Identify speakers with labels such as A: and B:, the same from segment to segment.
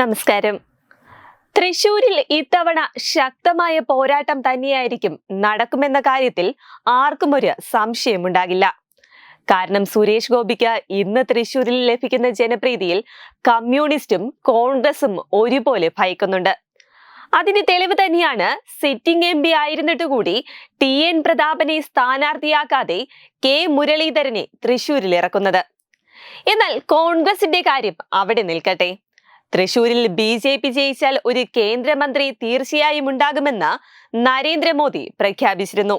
A: നമസ്കാരം. തൃശൂരിൽ ഇത്തവണ ശക്തമായ പോരാട്ടം തന്നെയായിരിക്കും നടക്കുമെന്ന കാര്യത്തിൽ ആർക്കും ഒരു സംശയമുണ്ടാകില്ല. കാരണം സുരേഷ് ഗോപിക്ക് ഇന്ന് തൃശൂരിൽ ലഭിക്കുന്ന ജനപ്രീതിയിൽ കമ്മ്യൂണിസ്റ്റും കോൺഗ്രസും ഒരുപോലെ ഭയക്കുന്നുണ്ട്. അതിന് തെളിവ് തന്നെയാണ് സിറ്റിംഗ് എം പി ആയിരുന്നിട്ട് കൂടി ടി എൻ പ്രതാപനെ സ്ഥാനാർത്ഥിയാക്കാതെ കെ മുരളീധരനെ തൃശൂരിൽ ഇറക്കുന്നത്. എന്നാൽ കോൺഗ്രസിന്റെ കാര്യം അവിടെ നിൽക്കട്ടെ. തൃശൂരിൽ ബി ജെ പി ജയിച്ചാൽ ഒരു കേന്ദ്രമന്ത്രി തീർച്ചയായും ഉണ്ടാകുമെന്ന് നരേന്ദ്രമോദി പ്രഖ്യാപിച്ചിരുന്നു.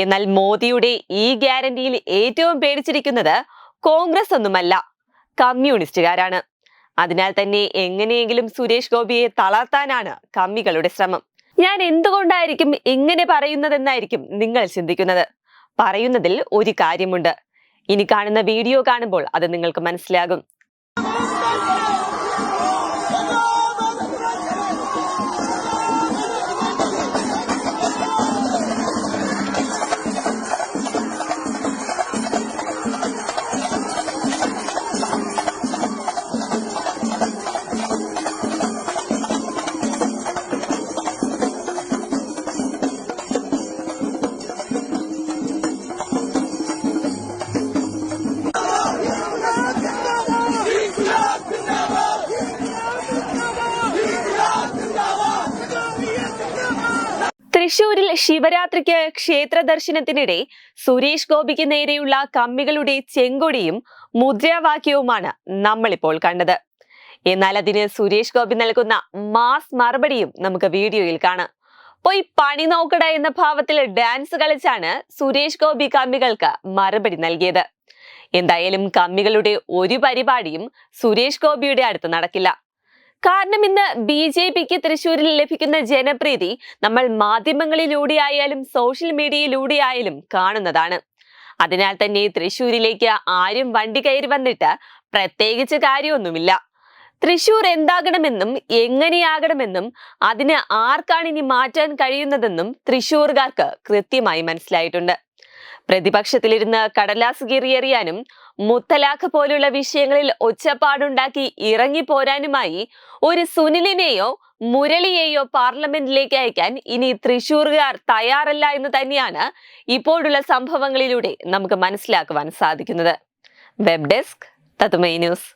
A: എന്നാൽ മോദിയുടെ ഈ ഗ്യാരണ്ടിയിൽ ഏറ്റവും പേടിച്ചിരിക്കുന്നത് കോൺഗ്രസ് ഒന്നുമല്ല കമ്മ്യൂണിസ്റ്റുകാരാണ്. അതിനാൽ തന്നെ എങ്ങനെയെങ്കിലും സുരേഷ് ഗോപിയെ തളർത്താനാണ് കമ്മികളുടെ ശ്രമം. ഞാൻ എന്തുകൊണ്ടായിരിക്കും ഇങ്ങനെ പറയുന്നതെന്നായിരിക്കും നിങ്ങൾ ചിന്തിക്കുന്നത്? പറയുന്നതിൽ ഒരു കാര്യമുണ്ട്. ഇനി കാണുന്ന വീഡിയോ കാണുമ്പോൾ അത് നിങ്ങൾക്ക് മനസ്സിലാകും. തൃശൂരിൽ ശിവരാത്രിക്ക് ക്ഷേത്ര ദർശനത്തിനിടെ സുരേഷ് ഗോപിക്ക് നേരെയുള്ള കമ്മികളുടെ ചെങ്കൊടിയും മുദ്രാവാക്യവുമാണ് നമ്മളിപ്പോൾ കണ്ടത്. എന്നാൽ അതിന് സുരേഷ് ഗോപി നൽകുന്ന മാസ് മറുപടിയും നമുക്ക് വീഡിയോയിൽ കാണാം. പോയി പണി നോക്കട എന്ന ഭാവത്തിൽ ഡാൻസ് കളിച്ചാണ് സുരേഷ് ഗോപി കമ്മികൾക്ക് മറുപടി നൽകിയത്. എന്തായാലും കമ്മികളുടെ ഒരു പരിപാടിയും സുരേഷ് ഗോപിയുടെ അടുത്ത് നടക്കില്ല. കാരണം ഇന്ന് ബി ജെ പിക്ക് തൃശ്ശൂരിൽ ലഭിക്കുന്ന ജനപ്രീതി നമ്മൾ മാധ്യമങ്ങളിലൂടെ ആയാലും സോഷ്യൽ മീഡിയയിലൂടെ ആയാലും കാണുന്നതാണ്. അതിനാൽ തന്നെ തൃശ്ശൂരിലേക്ക് ആരും വണ്ടി കയറി വന്നിട്ട് പ്രത്യേകിച്ച് കാര്യമൊന്നുമില്ല. തൃശൂർ എന്താകണമെന്നും എങ്ങനെയാകണമെന്നും അതിന് ആർക്കാണ് ഇനി മാറ്റാൻ കഴിയുന്നതെന്നും തൃശൂർകാർക്ക് കൃത്യമായി മനസ്സിലായിട്ടുണ്ട്. പ്രതിപക്ഷത്തിലിരുന്ന് കടലാസ് കീറിയെറിയാനും മുത്തലാഖ് പോലുള്ള വിഷയങ്ങളിൽ ഒച്ചപ്പാടുണ്ടാക്കി ഇറങ്ങിപ്പോരാനുമായി ഒരു സുനിലിനെയോ മുരളിയെയോ പാർലമെന്റിലേക്ക് അയക്കാൻ ഇനി തൃശൂർകാർ തയ്യാറല്ല എന്ന് തന്നെയാണ് ഇപ്പോഴുള്ള സംഭവങ്ങളിലൂടെ നമുക്ക് മനസ്സിലാക്കുവാൻ സാധിക്കുന്നത്. വെബ് ഡെസ്ക് തത്തുമൈ ന്യൂസ്.